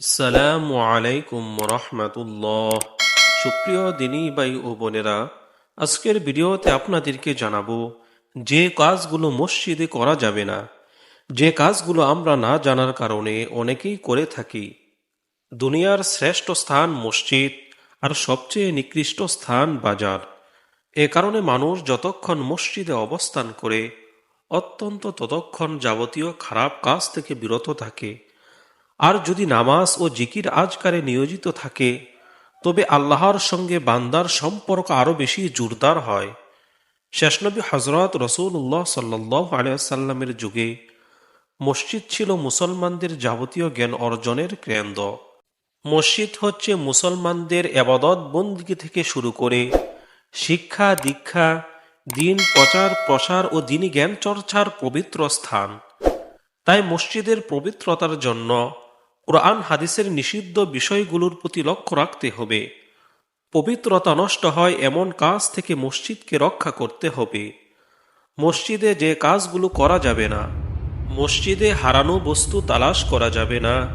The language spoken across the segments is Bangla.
সালামু আলাইকুম রহমতুল্লাহ সুপ্রিয় দিনী ভাই ও বোনেরা, আজকের ভিডিওতে আপনাদেরকে জানাব, যে কাজগুলো মসজিদে করা যাবে না, যে কাজগুলো আমরা না জানার কারণে অনেকেই করে থাকি। দুনিয়ার শ্রেষ্ঠ স্থান মসজিদ আর সবচেয়ে নিকৃষ্ট স্থান বাজার। এ কারণে মানুষ যতক্ষণ মসজিদে অবস্থান করে, অত্যন্ত ততক্ষণ যাবতীয় খারাপ কাজ থেকে বিরত থাকে। আর যদি নামাজ ও জিকির আজকারে নিয়োজিত থাকে, তবে আল্লাহর সঙ্গে বান্দার সম্পর্ক আরও বেশি জোরদার হয়। শেষনবী হজরত রসুল্লাহ সাল্লাহ আলিয়াল্লামের যুগে মসজিদ ছিল মুসলমানদের যাবতীয় জ্ঞান অর্জনের কেন্দ্র। মসজিদ হচ্ছে মুসলমানদের এবাদত বন্দিকে থেকে শুরু করে শিক্ষা, দীক্ষা, দিন প্রচার, প্রসার ও দিনী জ্ঞান চর্চার পবিত্র স্থান। তাই মসজিদের পবিত্রতার জন্য কোরআন হাদিসের নিষিদ্ধ বিষয়গুলোর প্রতি লক্ষ্য রাখতে হবে। পবিত্রতা নষ্ট হয় এমন কাজ থেকে মসজিদকে রক্ষা করতে হবে। মসজিদে যে কাজগুলো করা যাবে না, মসজিদে হারানো বস্তু তালাশ করা যাবে না।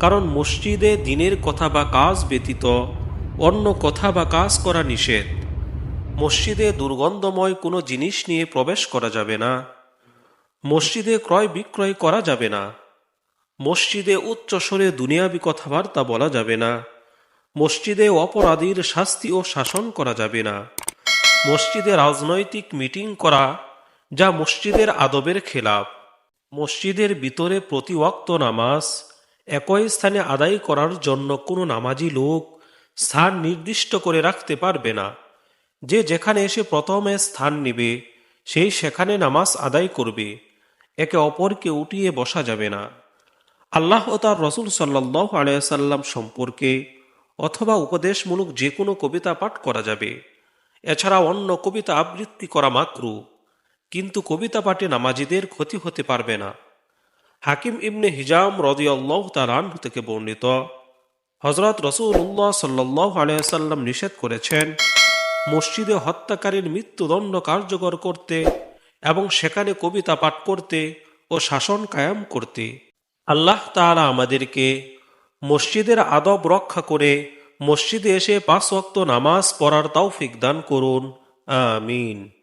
কারণ মসজিদে দিনের কথা বা কাজ ব্যতীত অন্য কথা বা কাজ করা নিষেধ। মসজিদে দুর্গন্ধময় কোনো জিনিস নিয়ে প্রবেশ করা যাবে না। মসজিদে ক্রয় বিক্রয় করা যাবে না। মসজিদে উচ্চস্বরে দুনিয়াবি কথাবার্তা বলা যাবে না। মসজিদে অপরাধীর শাস্তি ও শাসন করা যাবে না। মসজিদে রাজনৈতিক মিটিং করা, যা মসজিদের আদবের খেলাপ। মসজিদের ভিতরে প্রতি ওয়াক্ত নামাজ, একই স্থানে আদায় করার জন্য কোনো নামাজি লোক স্থান নির্দিষ্ট করে রাখতে পারবে না। যে যেখানে এসে প্রথমে স্থান নিবে, সেই সেখানে নামাজ আদায় করবে। একে অপরকে উঠিয়ে বসা যাবে না। আল্লাহ ও তার রসুল সাল্লাহ আলাইসাল্লাম সম্পর্কে অথবা উপদেশমূলক যে কোনো কবিতা পাঠ করা যাবে। এছাড়া অন্য কবিতা আবৃত্তি করা মাকরু, কিন্তু কবিতা পাঠে নামাজিদের ক্ষতি হতে পারবে না। হাকিম ইবনে হিজাম রদিয়াল্লাহ তার আনহু থেকে বর্ণিত হজরত রসুল রসুল্লাহ সাল্লাহ আলাইসাল্লাম নিষেধ করেছেন, মসজিদে হত্যাকারীর মৃত্যুদণ্ড কার্যকর করতে এবং সেখানে কবিতা পাঠ করতে ও শাসন কায়াম করতে। আল্লাহ তাহারা আমাদেরকে মসজিদের আদব রক্ষা করে মসজিদে এসে পাঁচ ওয়াক্ত নামাজ পড়ার তৌফিক দান করুন। আমিন।